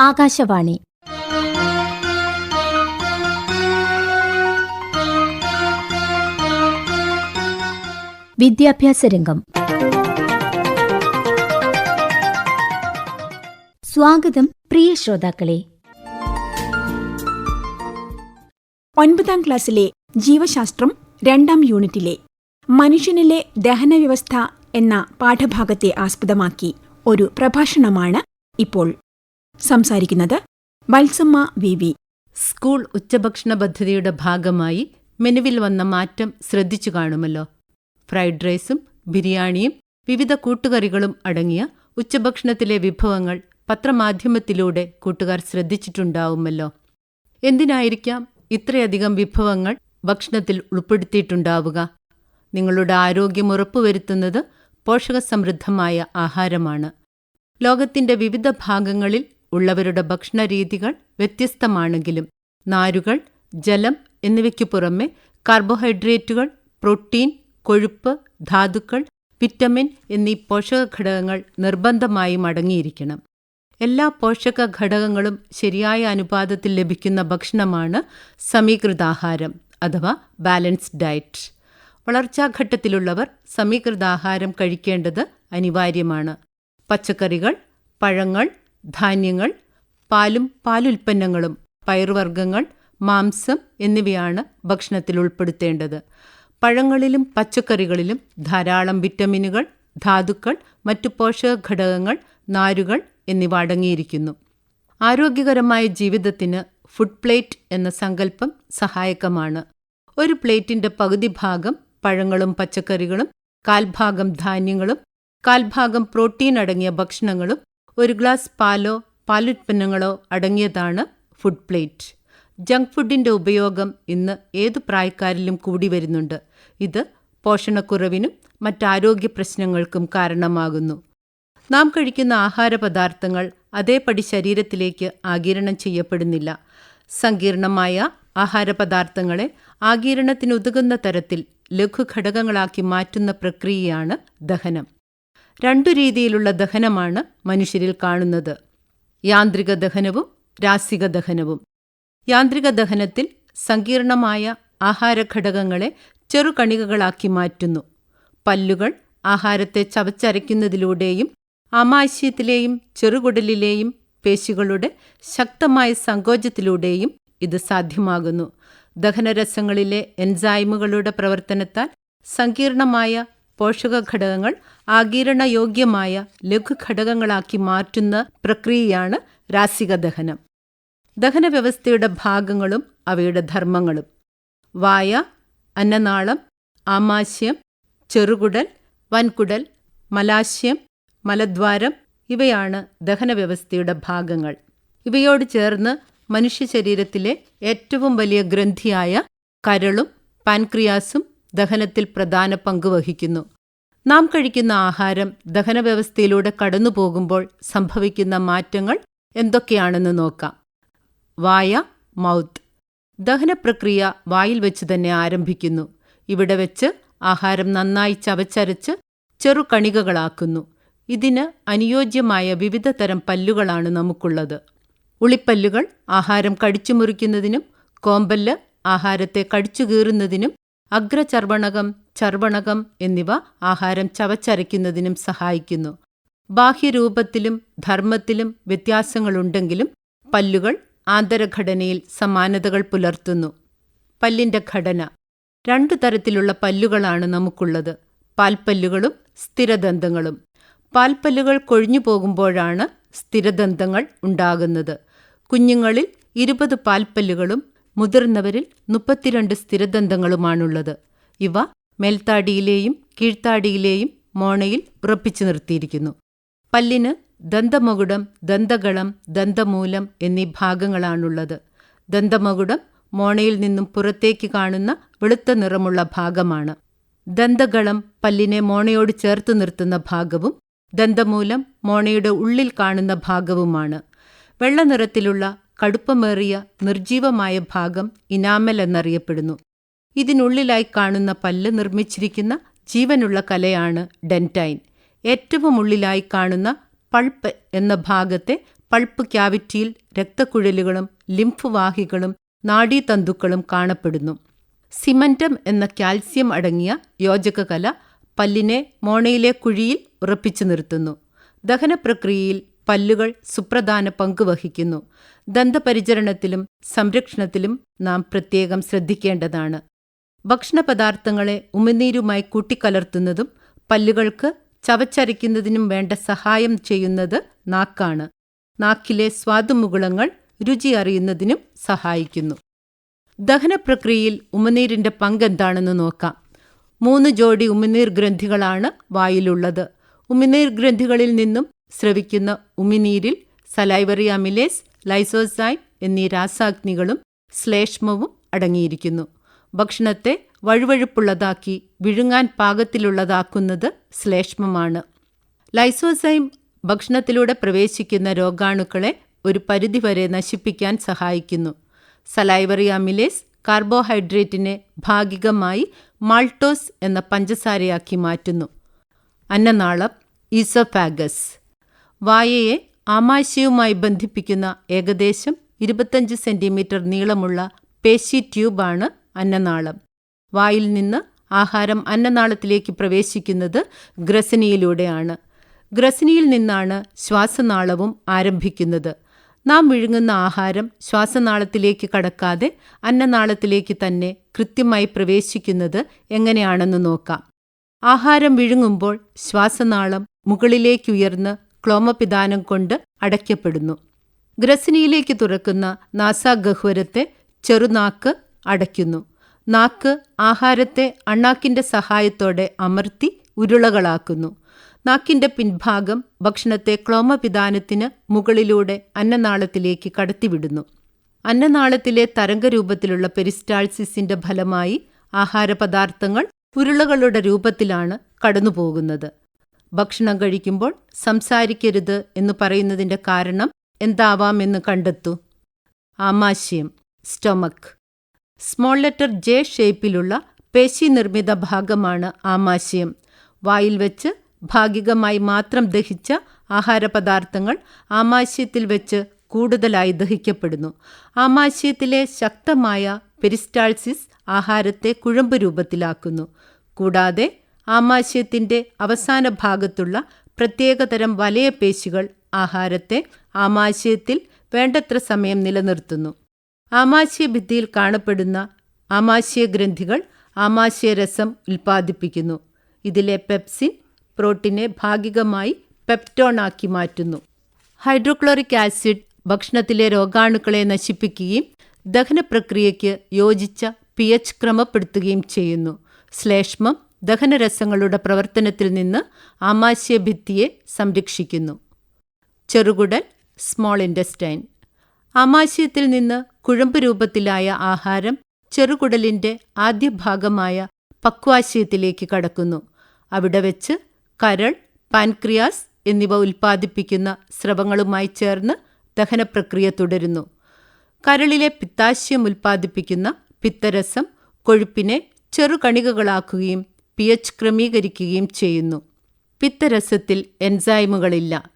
ആകാശവാണി. വിദ്യാഭ്യാസ രംഗം. സ്വാഗതം പ്രിയ ശ്രോതാക്കളെ. ഒൻപതാം ക്ലാസ്സിലെ ജീവശാസ്ത്രം രണ്ടാം യൂണിറ്റിലെ മനുഷ്യനിലെ ദഹനവ്യവസ്ഥ എന്ന പാഠഭാഗത്തെ ആസ്പദമാക്കി ഒരു പ്രഭാഷണമാണ് ഇപ്പോൾ സംസാരിക്കുന്നത് വത്സമ്മ വി വി. സ്കൂൾ ഉച്ചഭക്ഷണ പദ്ധതിയുടെ ഭാഗമായി മെനുവിൽ വന്ന മാറ്റം ശ്രദ്ധിച്ചു കാണുമല്ലോ. ഫ്രൈഡ് റൈസും ബിരിയാണിയും വിവിധ കൂട്ടുകറികളും അടങ്ങിയ ഉച്ചഭക്ഷണത്തിലെ വിഭവങ്ങൾ പത്രമാധ്യമത്തിലൂടെ കൂട്ടുകാർ ശ്രദ്ധിച്ചിട്ടുണ്ടാവുമല്ലോ. എന്തിനായിരിക്കാം ഇത്രയധികം വിഭവങ്ങൾ ഭക്ഷണത്തിൽ ഉൾപ്പെടുത്തിയിട്ടുണ്ടാവുക? നിങ്ങളുടെ ആരോഗ്യം ഉറപ്പുവരുത്തുന്നത് പോഷകസമൃദ്ധമായ ആഹാരമാണ്. ലോകത്തിന്റെ വിവിധ ഭാഗങ്ങളിൽ ഉള്ളവരുടെ ഭക്ഷണരീതികൾ വ്യത്യസ്തമാണെങ്കിലും നാരുകൾ ജലം എന്നിവയ്ക്കു പുറമെ കാർബോഹൈഡ്രേറ്റുകൾ പ്രോട്ടീൻ കൊഴുപ്പ് ധാതുക്കൾ വിറ്റമിൻ എന്നീ പോഷക ഘടകങ്ങൾ നിർബന്ധമായും അടങ്ങിയിരിക്കണം. എല്ലാ പോഷക ഘടകങ്ങളും ശരിയായ അനുപാതത്തിൽ ലഭിക്കുന്ന ഭക്ഷണമാണ് സമീകൃതാഹാരം അഥവാ ബാലൻസ്ഡ് ഡയറ്റ്. വളർച്ചാഘട്ടത്തിലുള്ളവർ സമീകൃതാഹാരം കഴിക്കേണ്ടത് അനിവാര്യമാണ്. പച്ചക്കറികൾ പഴങ്ങൾ ധാന്യങ്ങൾ പാലും പാലുൽപ്പന്നങ്ങളും പയറുവർഗങ്ങൾ മാംസം എന്നിവയാണ് ഭക്ഷണത്തിൽ ഉൾപ്പെടുത്തേണ്ടത്. പഴങ്ങളിലും പച്ചക്കറികളിലും ധാരാളം വിറ്റമിനുകൾ ധാതുക്കൾ മറ്റു പോഷക ഘടകങ്ങൾ നാരുകൾ എന്നിവ അടങ്ങിയിരിക്കുന്നു. ആരോഗ്യകരമായ ജീവിതത്തിന് ഫുഡ് പ്ലേറ്റ് എന്ന സങ്കല്പം സഹായകമാണ്. ഒരു പ്ലേറ്റിന്റെ പകുതി ഭാഗം പഴങ്ങളും പച്ചക്കറികളും കാൽഭാഗം ധാന്യങ്ങളും കാൽഭാഗം പ്രോട്ടീൻ അടങ്ങിയ ഭക്ഷണങ്ങളും ഒരു ഗ്ലാസ് പാലോ പാലുൽപ്പന്നങ്ങളോ അടങ്ങിയതാണ് ഫുഡ് പ്ലേറ്റ് ജങ്ക് ഫുഡിന്റെ ഉപയോഗം ഇന്ന് ഏത് പ്രായക്കാരിലും കൂടി വരുന്നുണ്ട്. ഇത് പോഷണക്കുറവിനും മറ്റാരോഗ്യ പ്രശ്നങ്ങൾക്കും കാരണമാകുന്നു. നാം കഴിക്കുന്ന ആഹാര പദാർത്ഥങ്ങൾ അതേപടി ശരീരത്തിലേക്ക് ആഗിരണം ചെയ്യപ്പെടുന്നില്ല. സങ്കീർണമായ ആഹാര പദാർത്ഥങ്ങളെ ആകിരണത്തിനുതകുന്ന തരത്തിൽ ലഘുഘടകങ്ങളാക്കി മാറ്റുന്ന പ്രക്രിയയാണ് ദഹനം. രണ്ടു രീതിയിലുള്ള ദഹനമാണ് മനുഷ്യരിൽ കാണുന്നത്. യാന്ത്രിക ദഹനവും രാസിക ദഹനവും. യാന്ത്രിക ദഹനത്തിൽ സങ്കീർണമായ ആഹാരഘടകങ്ങളെ ചെറുകണികകളാക്കി മാറ്റുന്നു. പല്ലുകൾ ആഹാരത്തെ ചവച്ചരയ്ക്കുന്നതിലൂടെയും ആമാശയത്തിലെയും ചെറുകുടലിലെയും പേശികളുടെ ശക്തമായ സങ്കോചത്തിലൂടെയും ഇത് സാധ്യമാകുന്നു. ദഹനരസങ്ങളിലെ എൻസൈമുകളുടെ പ്രവർത്തനത്താൽ സങ്കീർണമായ പോഷകഘടകങ്ങൾ ലഘു ലഘുഘടകങ്ങളാക്കി മാറ്റുന്ന പ്രക്രിയയാണ് രാസിക ദഹനം. ദഹന വ്യവസ്ഥയുടെ ഭാഗങ്ങളും അവയുടെ ധർമ്മങ്ങളും. വായ അന്നനാളം ആമാശയം ചെറുകുടൽ വൻകുടൽ മലാശയം മലദ്വാരം ഇവയാണ് ദഹന വ്യവസ്ഥയുടെ ഭാഗങ്ങൾ. ഇവയോട് ചേർന്ന് മനുഷ്യ ശരീരത്തിലെ ഏറ്റവും വലിയ ഗ്രന്ഥിയായ കരളും പാൻക്രിയാസും ദഹനത്തിൽ പ്രധാന പങ്ക് വഹിക്കുന്നു. നാം കഴിക്കുന്ന ആഹാരം ദഹന വ്യവസ്ഥയിലൂടെ കടന്നു പോകുമ്പോൾ സംഭവിക്കുന്ന മാറ്റങ്ങൾ എന്തൊക്കെയാണെന്ന് നോക്കാം. വായ മൗത്ത്. ദഹനപ്രക്രിയ വായിൽ വെച്ച് തന്നെ ആരംഭിക്കുന്നു. ഇവിടെ വെച്ച് ആഹാരം നന്നായി ചവച്ചരച്ച് ചെറുകണികകളാക്കുന്നു. ഇതിന് അനുയോജ്യമായ വിവിധ തരം പല്ലുകളാണ് നമുക്കുള്ളത്. ഉളിപ്പല്ലുകൾ ആഹാരം കടിച്ചു മുറിക്കുന്നതിനും കോമ്പല്ല് ആഹാരത്തെ കടിച്ചു കീറുന്നതിനും അഗ്രചർവണകം ചർവണകം എന്നിവ ആഹാരം ചവച്ചരയ്ക്കുന്നതിനും സഹായിക്കുന്നു. ബാഹ്യരൂപത്തിലും ധർമ്മത്തിലും വ്യത്യാസങ്ങളുണ്ടെങ്കിലും പല്ലുകൾ ആന്തരഘടനയിൽ സമാനതകൾ പുലർത്തുന്നു. പല്ലിന്റെ ഘടന. രണ്ടു തരത്തിലുള്ള പല്ലുകളാണ് നമുക്കുള്ളത്. പാൽപ്പല്ലുകളും സ്ഥിരദന്തങ്ങളും. പാൽപ്പല്ലുകൾ കൊഴിഞ്ഞു പോകുമ്പോഴാണ് സ്ഥിരദന്തങ്ങൾ ഉണ്ടാകുന്നത്. കുഞ്ഞുങ്ങളിൽ ഇരുപത് പാൽപ്പല്ലുകളും മുതിർന്നവരിൽ മുപ്പത്തിരണ്ട് സ്ഥിരദന്തങ്ങളുമാണുള്ളത്. ഇവ മേൽത്താടിയിലെയും കീഴ്ത്താടിയിലെയും മോണയിൽ ഉറപ്പിച്ചു നിർത്തിയിരിക്കുന്നു. പല്ലിന് ദന്തമകുടം ദന്തകളം ദന്തമൂലം എന്നീ ഭാഗങ്ങളാണുള്ളത്. ദന്തമകുടം മോണയിൽ നിന്നും പുറത്തേക്ക് കാണുന്ന വെളുത്ത നിറമുള്ള ഭാഗമാണ്. ദന്തകളം പല്ലിനെ മോണയോട് ചേർത്ത് നിർത്തുന്ന ഭാഗവും ദന്തമൂലം മോണയുടെ ഉള്ളിൽ കാണുന്ന ഭാഗവുമാണ്. വെള്ള നിറത്തിലുള്ള കടുപ്പമേറിയ നിർജീവമായ ഭാഗം ഇനാമൽ എന്നറിയപ്പെടുന്നു. ഇതിനുള്ളിലായി കാണുന്ന പല്ല് നിർമ്മിച്ചിരിക്കുന്ന ജീവനുള്ള കലയാണ് ഡെന്റൈൻ ഏറ്റവും ഉള്ളിലായി കാണുന്ന പൾപ്പ് എന്ന ഭാഗത്തെ പൾപ്പ് ക്യാവിറ്റിയിൽ രക്തക്കുഴലുകളും ലിംഫ് വാഹികളും നാഡീതന്തുക്കളും കാണപ്പെടുന്നു. സിമന്റം എന്ന കാൽസ്യം അടങ്ങിയ യോജകകല പല്ലിനെ മോണയിലെ കുഴിയിൽ ഉറപ്പിച്ചു നിർത്തുന്നു. ദഹനപ്രക്രിയയിൽ പല്ലുകൾ സുപ്രധാന പങ്ക് വഹിക്കുന്നു. ദന്തപരിചരണത്തിലും സംരക്ഷണത്തിലും നാം പ്രത്യേകം ശ്രദ്ധിക്കേണ്ടതാണ്. ഭക്ഷണപദാർത്ഥങ്ങളെ ഉമിനീരുമായി കൂട്ടിക്കലർത്തുന്നതും പല്ലുകൾക്ക് ചവച്ചരയ്ക്കുന്നതിനും വേണ്ട സഹായം ചെയ്യുന്നത് നാക്കാണ്. നാക്കിലെ സ്വാദുമുകുളങ്ങൾ രുചി അറിയുന്നതിനും സഹായിക്കുന്നു. ദഹനപ്രക്രിയയിൽ ഉമിനീരിന്റെ പങ്കെന്താണെന്ന് നോക്കാം. മൂന്ന് ജോഡി ഉമിനീർ ഗ്രന്ഥികളാണ് വായിലുള്ളത്. ഉമിനീർ ഗ്രന്ഥികളിൽ നിന്നും സ്രവിക്കുന്ന ഉമിനീരിൽ സലൈവറി അമിലേസ് ലൈസോസൈൻ എന്നീ രാസാഗ്നികളും ശ്ലേഷ്മവും അടങ്ങിയിരിക്കുന്നു. ഭക്ഷണത്തെ വഴുവഴുപ്പുള്ളതാക്കി വിഴുങ്ങാൻ പാകത്തിലുള്ളതാക്കുന്നത് ശ്ലേഷ്മമാണ്. ലൈസോസൈം ഭക്ഷണത്തിലൂടെ പ്രവേശിക്കുന്ന രോഗാണുക്കളെ ഒരു പരിധിവരെ നശിപ്പിക്കാൻ സഹായിക്കുന്നു. സലൈവറി അമിലേസ് കാർബോഹൈഡ്രേറ്റിനെ ഭാഗികമായി മാൾട്ടോസ് എന്ന പഞ്ചസാരയാക്കി മാറ്റുന്നു. അന്നനാളം ഈസോഫാഗസ്. വായയെ ആമാശയവുമായി ബന്ധിപ്പിക്കുന്ന ഏകദേശം ഇരുപത്തഞ്ച് സെന്റിമീറ്റർ നീളമുള്ള പേശി ട്യൂബാണ് അന്നനാളം. വായിൽ നിന്ന് ആഹാരം അന്നനാളത്തിലേക്ക് പ്രവേശിക്കുന്നത് ഗ്രസനിയിലൂടെയാണ്. ഗ്രസനിയിൽ നിന്നാണ് ശ്വാസനാളവും ആരംഭിക്കുന്നത്. നാം വിഴുങ്ങുന്ന ആഹാരം ശ്വാസനാളത്തിലേക്ക് കടക്കാതെ അന്നനാളത്തിലേക്ക് തന്നെ കൃത്യമായി പ്രവേശിക്കുന്നത് എങ്ങനെയാണെന്ന് നോക്കാം. ആഹാരം വിഴുങ്ങുമ്പോൾ ശ്വാസനാളം മുകളിലേക്കുയർന്ന് ക്ലോമപിതാനം കൊണ്ട് അടയ്ക്കപ്പെടുന്നു. ഗ്രസിനിയിലേക്ക് തുറക്കുന്ന നാസാഗഹ്വരത്തെ ചെറുനാക്ക് അടയ്ക്കുന്നു. നാക്ക് ആഹാരത്തെ അണ്ണാക്കിന്റെ സഹായത്തോടെ അമർത്തി ഉരുളകളാക്കുന്നു. നാക്കിന്റെ പിൻഭാഗം ഭക്ഷണത്തെ ക്ലോമപിദാനത്തിന് മുകളിലൂടെ അന്നനാളത്തിലേക്ക് കടത്തിവിടുന്നു. അന്നനാളത്തിലെ തരംഗരൂപത്തിലുള്ള പെരിസ്റ്റാൾസിസിന്റെ ഫലമായി ആഹാരപദാർത്ഥങ്ങൾ ഉരുളകളുടെ രൂപത്തിലാണ് കടന്നുപോകുന്നത്. ഭക്ഷണം കഴിക്കുമ്പോൾ സംസാരിക്കരുത് എന്ന് പറയുന്നതിന്റെ കാരണം എന്താവാമെന്ന് കണ്ടെത്തൂ. ആമാശയം. സ്റ്റൊമക്. സ്മോൾ ലെറ്റർ ജെ ഷേപ്പിലുള്ള പേശി നിർമ്മിത ഭാഗമാണ് ആമാശയം. വായിൽ വെച്ച് ഭാഗികമായി മാത്രം ദഹിച്ച ആഹാരപദാർത്ഥങ്ങൾ ആമാശയത്തിൽ വെച്ച് കൂടുതലായി ദഹിക്കപ്പെടുന്നു. ആമാശയത്തിലെ ശക്തമായ പെരിസ്റ്റാൾസിസ് ആഹാരത്തെ കുഴമ്പ് രൂപത്തിലാക്കുന്നു. കൂടാതെ ആമാശയത്തിന്റെ അവസാന ഭാഗത്തുള്ള പ്രത്യേകതരം വലയപേശികൾ ആഹാരത്തെ ആമാശയത്തിൽ വേണ്ടത്ര സമയം നിലനിർത്തുന്നു. ആമാശയ ആമാശയഭിത്തിയിൽ കാണപ്പെടുന്ന ആമാശയ ആമാശയഗ്രന്ഥികൾ ആമാശയരസം ഉൽപ്പാദിപ്പിക്കുന്നു. ഇതിലെ പെപ്സിൻ പ്രോട്ടീനെ ഭാഗികമായി പെപ്റ്റോണാക്കി മാറ്റുന്നു. ഹൈഡ്രോക്ലോറിക് ആസിഡ് ഭക്ഷണത്തിലെ രോഗാണുക്കളെ നശിപ്പിക്കുകയും ദഹന പ്രക്രിയയ്ക്ക് യോജിച്ച പി എച്ച് ക്രമപ്പെടുത്തുകയും ചെയ്യുന്നു. ശ്ലേഷ്മം ദഹനരസങ്ങളുടെ പ്രവർത്തനത്തിൽ നിന്ന് ആമാശയഭിത്തിയെ സംരക്ഷിക്കുന്നു. ചെറുകുടൽ സ്മോൾ ഇൻഡസ്റ്റൈൻ ആമാശയത്തിൽ നിന്ന് കുഴമ്പ് രൂപത്തിലായ ആഹാരം ചെറുകുടലിന്റെ ആദ്യ ഭാഗമായ പക്വാശയത്തിലേക്ക് കടക്കുന്നു. അവിടെ വെച്ച് കരൾ പാൻക്രിയാസ് എന്നിവ ഉൽപ്പാദിപ്പിക്കുന്ന സ്രവങ്ങളുമായി ചേർന്ന് ദഹനപ്രക്രിയ തുടരുന്നു. കരളിലെ പിത്താശയം ഉൽപ്പാദിപ്പിക്കുന്ന പിത്തരസം കൊഴുപ്പിനെ ചെറുകണികകളാക്കുകയും പി എച്ച് ക്രമീകരിക്കുകയും ചെയ്യുന്നു. പിത്തരസത്തിൽ എൻസൈമുകളില്ല.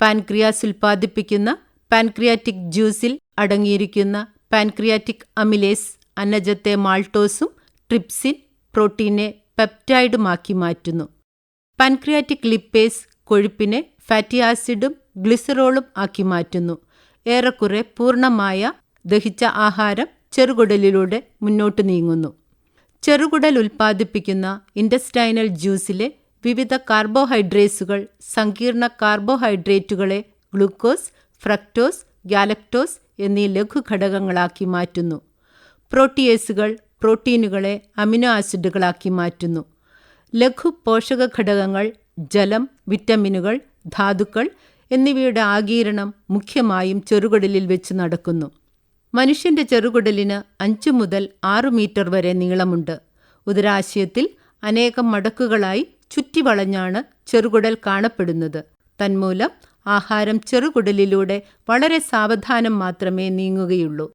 പാൻക്രിയാസ് ഉൽപ്പാദിപ്പിക്കുന്ന പാൻക്രിയാറ്റിക് ജ്യൂസിൽ അടങ്ങിയിരിക്കുന്ന പാൻക്രിയാറ്റിക് അമിലേസ് അന്നജത്തെ മാൾട്ടോസും ട്രിപ്സിൻ പ്രോട്ടീനെ പെപ്റ്റൈഡുമാക്കി മാറ്റുന്നു. പാൻക്രിയാറ്റിക് ലിപ്പേസ് കൊഴുപ്പിനെ ഫാറ്റി ആസിഡും ഗ്ലിസറോളും ആക്കി മാറ്റുന്നു. ഏറെക്കുറെ പൂർണമായ ദഹിച്ച ആഹാരം ചെറുകുടലിലൂടെ മുന്നോട്ട് നീങ്ങുന്നു. ചെറുകുടൽ ഉൽപ്പാദിപ്പിക്കുന്ന ഇൻഡസ്റ്റൈനൽ ജ്യൂസിലെ വിവിധ കാർബോഹൈഡ്രേസുകൾ സങ്കീർണ കാർബോഹൈഡ്രേറ്റുകളെ ഗ്ലൂക്കോസ് ഫ്രക്ടോസ് ഗാലക്ടോസ് എന്നീ ലഘുഘടകങ്ങളാക്കി മാറ്റുന്നു. പ്രോട്ടിയേസുകൾ പ്രോട്ടീനുകളെ അമിനോ ആസിഡുകളാക്കി മാറ്റുന്നു. ലഘു പോഷക ഘടകങ്ങൾ ജലം വിറ്റമിനുകൾ ധാതുക്കൾ എന്നിവയുടെ ആകീരണം മുഖ്യമായും ചെറുകടലിൽ വെച്ച് നടക്കുന്നു. മനുഷ്യന്റെ ചെറുകുടലിന് അഞ്ചു മുതൽ ആറു മീറ്റർ വരെ നീളമുണ്ട്. ഉദരാശയത്തിൽ അനേകം മടക്കുകളായി ചുറ്റിവളഞ്ഞാണ് ചെറുകുടൽ കാണപ്പെടുന്നത്. തന്മൂലം ആഹാരം ചെറുകുടലിലൂടെ വളരെ സാവധാനം മാത്രമേ നീങ്ങുകയുള്ളൂ.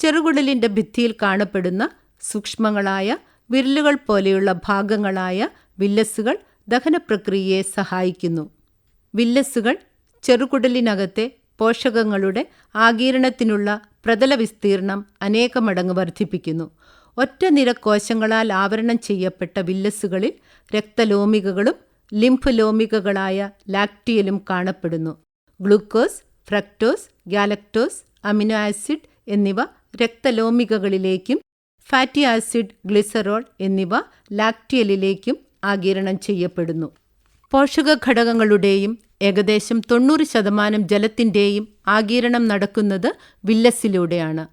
ചെറുകുടലിന്റെ ഭിത്തിയിൽ കാണപ്പെടുന്ന സൂക്ഷ്മങ്ങളായ വിരലുകൾ പോലെയുള്ള ഭാഗങ്ങളായ വില്ലസുകൾ ദഹനപ്രക്രിയയെ സഹായിക്കുന്നു. വില്ലസുകൾ ചെറുകുടലിനകത്തെ പോഷകങ്ങളുടെ ആകിരണത്തിനുള്ള പ്രതല വിസ്തീർണം അനേകമടങ്ങ് വർദ്ധിപ്പിക്കുന്നു. ഒറ്റ നിര കോശങ്ങളാൽ ആവരണം ചെയ്യപ്പെട്ട വില്ലസുകളിൽ രക്തലോമികകളും ലിംഫ് ലോമികകളായ ലാക്ടിയലും കാണപ്പെടുന്നു. Glucose fructose galactose amino acid എന്നിവ രക്തലോമികകളിലേക്കും ഫാറ്റി ആസിഡ് ഗ്ലിസറോൾ എന്നിവ ലാക്ടിയലിലേക്കും ആഗിരണം ചെയ്യപ്പെടുന്നു. പോഷക ഘടകങ്ങളുടെയും ഏകദേശം തൊണ്ണൂറ് ശതമാനം ജലത്തിന്റെയും ആഗിരണം നടക്കുന്നത് വില്ലസിലൂടെയാണ്.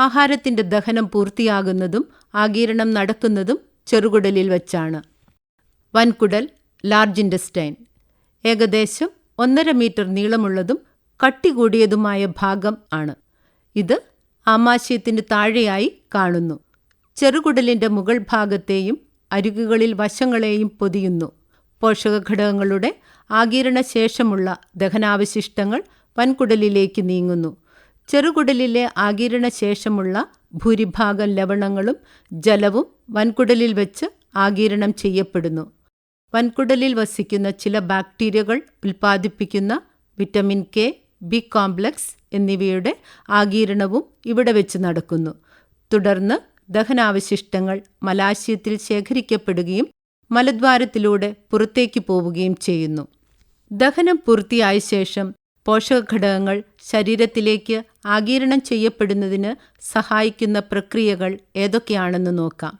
ആഹാരത്തിന്റെ ദഹനം പൂർത്തിയാകുന്നതും ആഗീരണം നടക്കുന്നതും ചെറുകുടലിൽ വച്ചാണ്. വൻകുടൽ ലാർജ് ഇൻഡസ്റ്റൈൻ. ഏകദേശം ഒന്നര മീറ്റർ നീളമുള്ളതും കട്ടി കൂടിയതുമായ ഭാഗം ആണ്. ഇത് ആമാശയത്തിന് താഴെയായി കാണുന്നു. ചെറുകുടലിന്റെ മുകൾ ഭാഗത്തെയും അരികുകളിൽ വശങ്ങളെയും പൊതിയുന്നു. പോഷകഘടകങ്ങളുടെ ആകിരണ ശേഷമുള്ള ദഹനാവശിഷ്ടങ്ങൾ വൻകുടലിലേക്ക് നീങ്ങുന്നു. ചെറുകുടലിലെ ആകിരണ ശേഷമുള്ള ഭൂരിഭാഗം ലവണങ്ങളും ജലവും വൻകുടലിൽ വെച്ച് ആകിരണം ചെയ്യപ്പെടുന്നു. വൻകുടലിൽ വസിക്കുന്ന ചില ബാക്ടീരിയകൾ ഉൽപ്പാദിപ്പിക്കുന്ന വിറ്റമിൻ കെ ബി കോംപ്ലക്സ് എന്നിവയുടെ ആകിരണവും ഇവിടെ വെച്ച് നടക്കുന്നു. തുടർന്ന് ദഹനാവശിഷ്ടങ്ങൾ മലാശയത്തിൽ ശേഖരിക്കപ്പെടുകയും മലദ്വാരത്തിലൂടെ പുറത്തേക്ക് പോവുകയും ചെയ്യുന്നു. ദഹനം പൂർത്തിയായ ശേഷം പോഷകഘടകങ്ങൾ ശരീരത്തിലേക്ക് ആകിരണം ചെയ്യപ്പെടുന്നതിന് സഹായിക്കുന്ന പ്രക്രിയകൾ ഏതൊക്കെയാണെന്ന് നോക്കാം.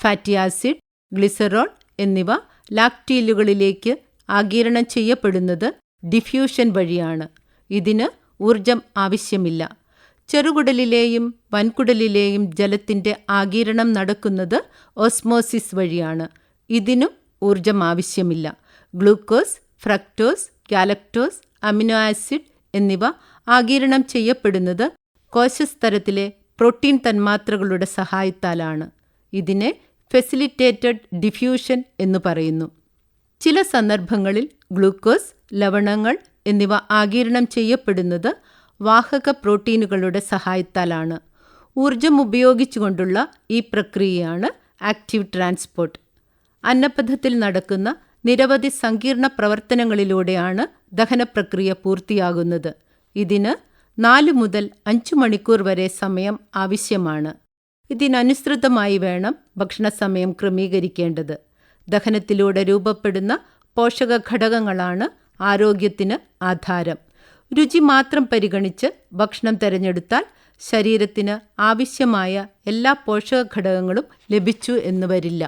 ഫാറ്റി ആസിഡ് ഗ്ലിസറോൾ എന്നിവ ലാക്ടീലുകളിലേക്ക് ആകിരണം ചെയ്യപ്പെടുന്നത് ഡിഫ്യൂഷൻ വഴിയാണ്. ഇതിന് ഊർജം ആവശ്യമില്ല. ചെറുകുടലിലെയും വൻകുടലിലെയും ജലത്തിന്റെ ആകിരണം നടക്കുന്നത് ഓസ്മോസിസ് വഴിയാണ്. ഇതിനും ഊർജം ആവശ്യമില്ല. Glucose fructose galactose amino acid എന്നിവ ആഗിരണം ചെയ്യപ്പെടുന്നത് കോശസ്തരത്തിലെ പ്രോട്ടീൻ തന്മാത്രകളുടെ സഹായത്താലാണ്. ഇതിനെ ഫെസിലിറ്റേറ്റഡ് ഡിഫ്യൂഷൻ എന്ന് പറയുന്നു. ചില സന്ദർഭങ്ങളിൽ ഗ്ലൂക്കോസ് ലവണങ്ങൾ എന്നിവ ആഗിരണം ചെയ്യപ്പെടുന്നത് വാഹക പ്രോട്ടീനുകളുടെ സഹായത്താലാണ്. ഊർജം ഉപയോഗിച്ചുകൊണ്ടുള്ള ഈ പ്രക്രിയയാണ് ആക്റ്റീവ് ട്രാൻസ്പോർട്ട്. അന്നപഥത്തിൽ നടക്കുന്ന നിരവധി സങ്കീർണ പ്രവർത്തനങ്ങളിലൂടെയാണ് ദഹനപ്രക്രിയ പൂർത്തിയാകുന്നത്. ഇതിന് നാല് മുതൽ അഞ്ചു മണിക്കൂർ വരെ സമയം ആവശ്യമാണ്. ഇതിനനുസൃതമായി വേണം ഭക്ഷണസമയം ക്രമീകരിക്കേണ്ടത്. ദഹനത്തിലൂടെ രൂപപ്പെടുന്ന പോഷക ഘടകങ്ങളാണ് ആരോഗ്യത്തിന് ആധാരം. രുചി മാത്രം പരിഗണിച്ച് ഭക്ഷണം തിരഞ്ഞെടുത്താൽ ശരീരത്തിന് ആവശ്യമായ എല്ലാ പോഷക ഘടകങ്ങളും ലഭിച്ചു എന്ന് വരില്ല.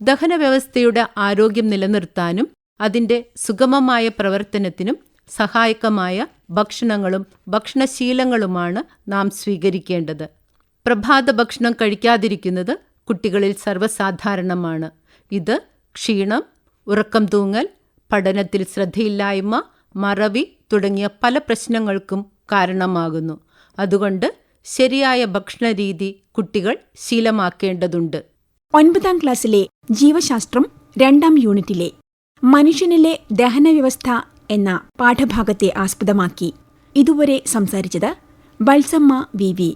ദഹനവ്യവസ്ഥയുടെ ആരോഗ്യം നിലനിർത്താനും അതിന്റെ സുഗമമായ പ്രവർത്തനത്തിനും സഹായകമായ ഭക്ഷണങ്ങളും ഭക്ഷണശീലങ്ങളുമാണ് നാം സ്വീകരിക്കേണ്ടത്. പ്രഭാത ഭക്ഷണം കഴിക്കാതിരിക്കുന്നത് കുട്ടികളിൽ സർവസാധാരണമാണ്. ഇത് ക്ഷീണം ഉറക്കം തൂങ്ങൽ പഠനത്തിൽ ശ്രദ്ധയില്ലായ്മ മറവി തുടങ്ങിയ പല പ്രശ്നങ്ങൾക്കും കാരണമാകുന്നു. അതുകൊണ്ട് ശരിയായ ഭക്ഷണരീതി കുട്ടികൾ ശീലമാക്കേണ്ടതുണ്ട്. ഒൻപതാം ക്ലാസ്സിലെ ജീവശാസ്ത്രം രണ്ടാം യൂണിറ്റിലെ മനുഷ്യനിലെ ദഹനവ്യവസ്ഥ എന്ന പാഠഭാഗത്തെ ആസ്പദമാക്കി. ഇതുവരെ സംസാരിച്ചത് ബൽസമ്മ വി വി.